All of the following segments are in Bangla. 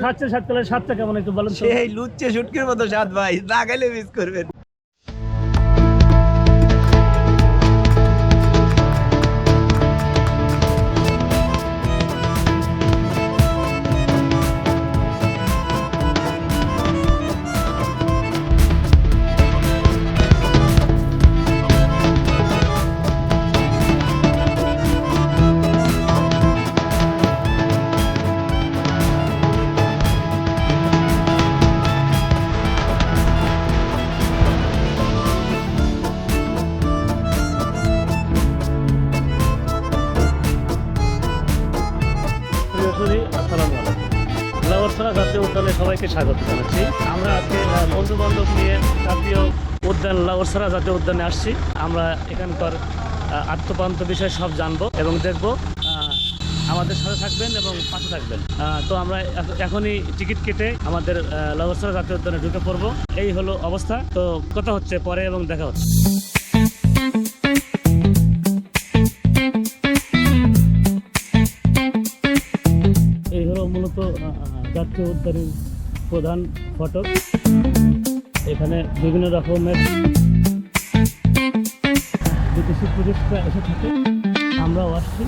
খাচ্ছে সাত টাকা মানে কেমন একটু বলেন সেই লুচ্ছে শুটকির মতো স্বাদ ভাই। না গেলে মিস করবেন। আসসালামু আলাইকুম লাবরছড়া জাতীয় উদ্যানে সবাইকে স্বাগত জানাচ্ছি। আমরা আজকে বন্ধু নিয়ে জাতীয় উদ্যান লাবরছড়া জাতীয় উদ্যানে আসছি। আমরা এখানকার আহ, আত্মপান্ত বিষয় সব জানব এবং দেখব আমাদের সাথে থাকবেন এবং পাশে থাকবেন। তো আমরা এখ- এখনই টিকিট কেটে আমাদের লাবরছড়া জাতীয় উদ্যানে ঢুকে পড়ব। এই হলো অবস্থা। তো কথা হচ্ছে পরে এবং দেখা হচ্ছে। জাতীয় উদ্যানের প্রধান ফটক। এখানে বিভিন্ন রকমের বিদেশি টুরিস্টরা এসে থাকে। আমরাও আসছি।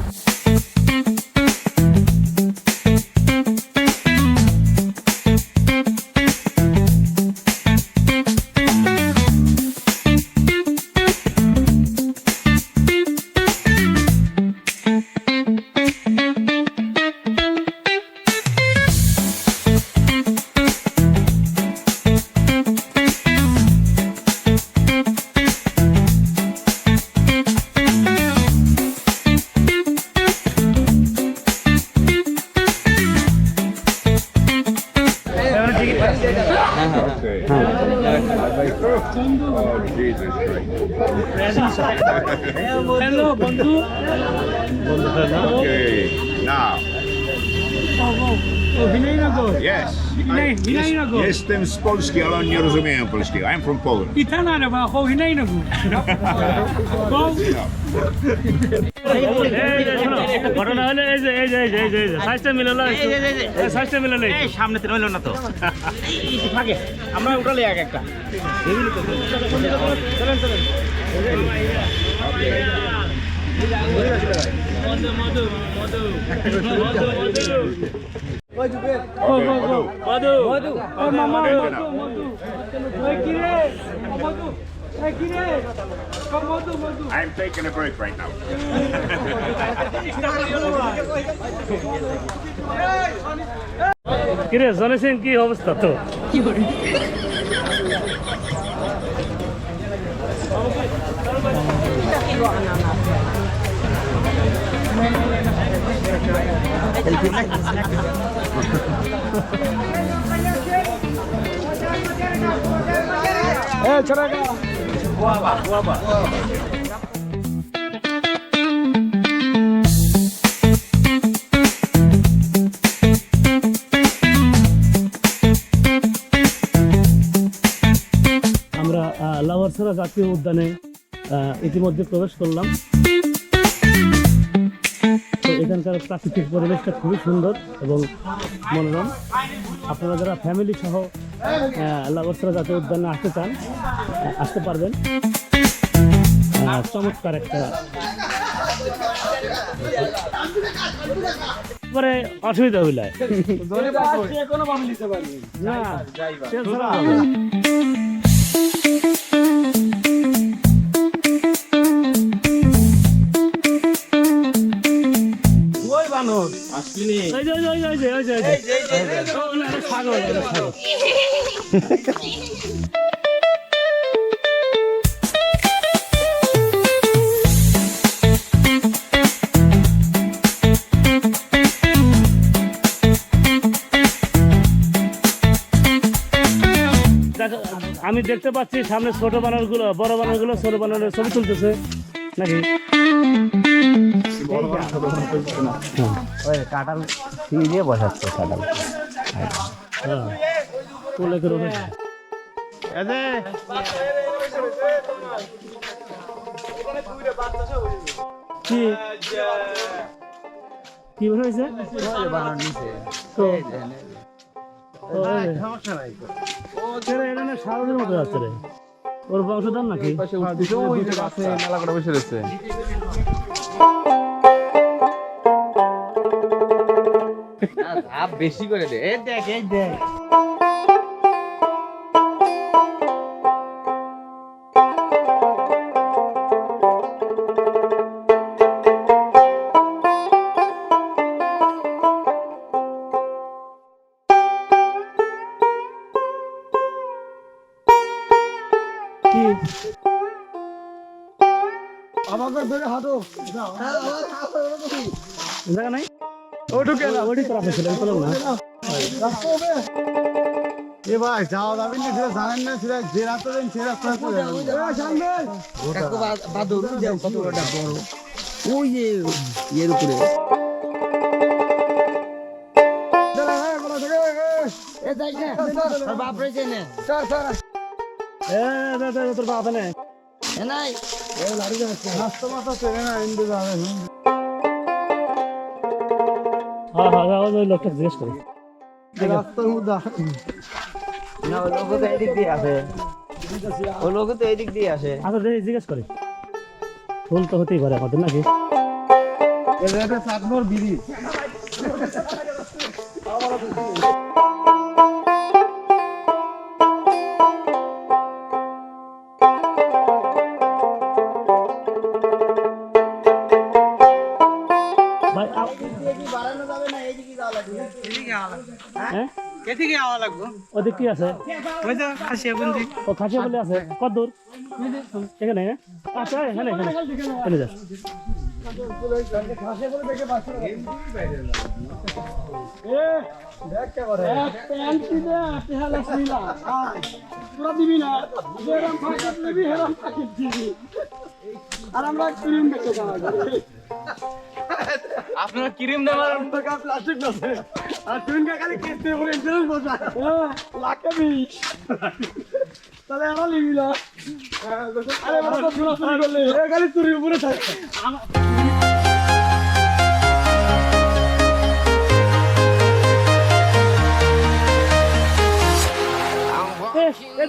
Hello, Bandhu. Okay, now. Yes. I, jest, jestem z Polski, ale oni nie rozumieją polskiego. I'm from Poland. I Tanara ma ho gu. Go. এই ঘটনা হলো এই যে এই যে এই যে এই যে এই যে সাইজটা মিলে না সাইজটা মিলে নেই এই সামনে তো রইল না তো থাকে আমরা উঠালে এক একটা মধু Oh I'm taking a break right now. কিরে জনি সিং কি অবস্থা তো আমরা লাভারছড়া জাতীয় উদ্যানে ইতিমধ্যে প্রবেশ করলাম। এখানকার প্রাকৃতিক পরিবেশটা খুবই সুন্দর এবং মনোরম। আপনারা যারা ফ্যামিলি সহ লাভারছড়া জাতীয় উদ্যানে আসতে চান আসতে পারবেন। চমৎকার একটা পরে অসুবিধা হইলে। না ছাগল, আমি দেখতে পাচ্ছি সামনে ছোট বানরগুলো বড় বানরগুলো ছোট বানরের ছবি তুলতেছে নাকি? ওই কাটাল দিয়ে বসাচ্ছে কাটাল হ্যাঁ। কোলে করে। কি? হয়েছে? বানানোর নিচে তো ও, এই ও ছেড়ে এটা না সারদের মতো যাচ্ছে রে। ওর বংশধর নাকি? মেলা করে বসে রয়েছে। বেশি করে দে। এই দেখ। এই দেখ কি জায়গা নাই? ওটুকে না ওটি করা হয়েছিল বললাম না এ ভাই যাওয়া যাবে না সেটা জানেন না সেটা যে রাস্তা দেন সে রাস্তা ওই ইয়ের উপরে। এ দে, দে, দে, তোর নে না ইন্দু যাবে হ্যাঁ হ্যাঁ ওই লোকটা জিজ্ঞেস করো। রাস্তার মধ্যে না ওই লোক তো এদিক দিয়ে আসে। ওই লোক তো এদিক দিয়ে আসে। আচ্ছা জিজ্ঞেস করি। ফুল তো হতেই পারে আমাদের নাকি? এটা চাটমোর ব্রিজ ভাই ওদিক কি আছে? ও খাসিয়া বলে আছে। কত দূর? এখানে হ্যাঁ? আচ্ছা এখানে এখানে। এখানে যাস আর আমরা ক্রিম আপনারা ক্রিম দেওয়ার প্লাস্টিক আছে আর তুই খালি কেটে বলে ইন্টারেস্ট বসা লাখে বিশ। তাহলে আমরা লিবি না আরে বাবা তো চুরি করলে খালি চুরির উপরে থাকে।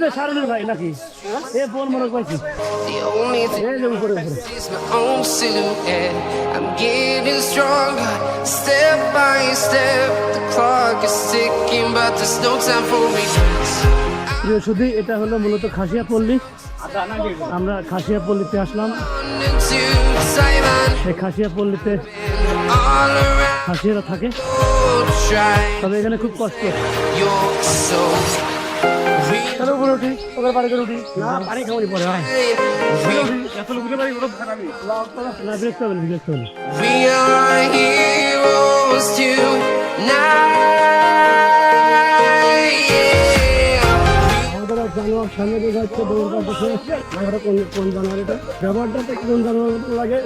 এটা শারুনের ভাই নাকি? এ ফোন মনে করছি এ যে শুধু এটা হলো মূলত খাসিয়া পল্লী আমরা খাসিয়া পল্লীতে আসলাম। খাসিয়া পল্লীতে খাসিয়ারা থাকে। তবে এখানে খুব কষ্ট। Your উপরে উঠি ওদের বাড়ি করে উঠি। না পানি খাওয়ানি পরে না। বিরক্ত হবেন বিরক্ত হবেন We are heroes tonight. জানোয়ার সামনে দিয়ে যাচ্ছে দৌড় কাটতেছে আমরা কোন কোন জানোয়ার এটা? ব্যবহারটা তো কোন জানোয়ার লাগে?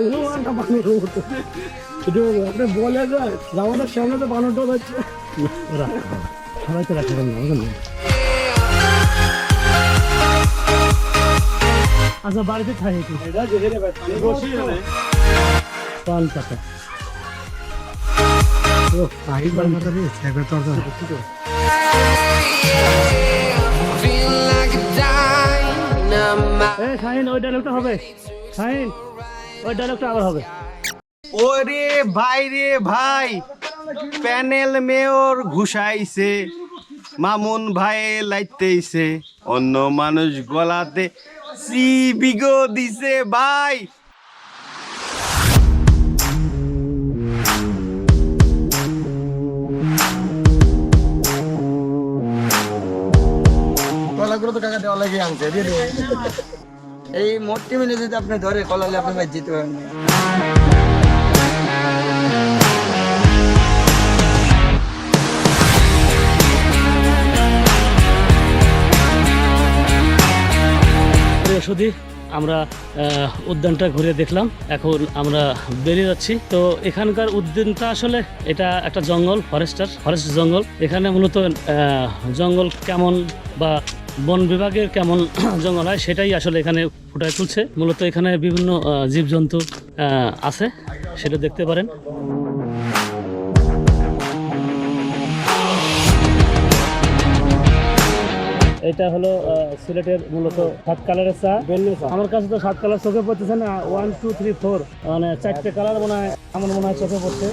বানর আপনি বলে যায় সামনে তো বানরটা যাচ্ছে। সবাই তো রাখা না আচ্ছা বাড়িতে খাই একটু। পান পাতা ও আগে বার মাথা রে একবার তো Feel like a dynamite. এ শাহিন ওই ডায়লগটা হবে। শাহিন ওই ডায়লগটা আবার হবে। ওরে ভাই রে ভাই প্যানেল মেয়র ঘুষাইছে মামুন ভাই লাইতেইছে অন্য মানুষ গলাতে সি বিগো দিছে বাই কলাগুলো তো কাকা দেওয়া লাগে এই মোটটি মিলে যদি আপনি ধরে কলালে আপনি ভাই জিতে সুধী আমরা উদ্যানটা ঘুরে দেখলাম। এখন আমরা বেরিয়ে যাচ্ছি। তো এখানকার উদ্যানটা আসলে এটা একটা জঙ্গল, ফরেস্টার, ফরেস্ট জঙ্গল। এখানে মূলত জঙ্গল কেমন বা বন বিভাগের কেমন জঙ্গল হয় সেটাই আসলে এখানে ফুটায় তুলছে। মূলত এখানে বিভিন্ন জীবজন্তু আছে, সেটা দেখতে পারেন। এটা হলো আহ, সিলেটের মূলত সাত কালারের চা। আমার কাছে তো সাত কালার চোখে পড়তেছে না ওয়ান টু থ্রি ফোর মানে চারটে কালার মনে হয় আমার মনে হয় চোখে পড়ছে।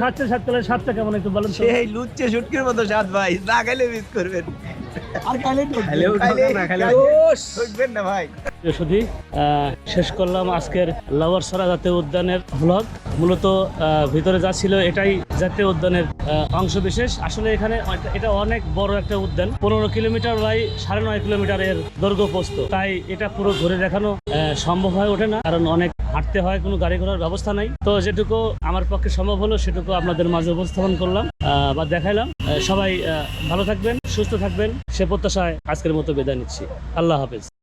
খাচ্ছে সাত কালার সাতটা কেমন একটু বলেন সেই লুচ্চে শুটকির মতো ভাই। না খাইলে মিস করবেন। আর খাইলে ঠকবেন না ভাই। শুধু শেষ করলাম আজকের লাওয়ার সরা জাতীয় উদ্যানের ব্লগ মূলত আহ, ভিতরে যা ছিল এটাই জাতীয় উদ্যানের অংশ বিশেষ। আসলে এখানে এটা- অনেক বড় একটা উদ্যান। পনেরো কিলোমিটার বাই সাড়ে নয় কিলোমিটারের দৈর্ঘ্য পোস্ত তাই এটা পুরো ঘুরে দেখানো সম্ভব হয়ে ওঠে না। কারণ অনেক হাঁটতে হয়, কোনো গাড়ি ঘোড়ার ব্যবস্থা নাই। তো যেটুকু আমার পক্ষে সম্ভব হলো, সেটুকু আপনাদের মাঝে উপস্থাপন করলাম বা দেখাইলাম। সবাই ভালো থাকবেন, সুস্থ থাকবেন। সে প্রত্যাশায় আজকের মতো বিদায় নিচ্ছি। আল্লাহ হাফেজ।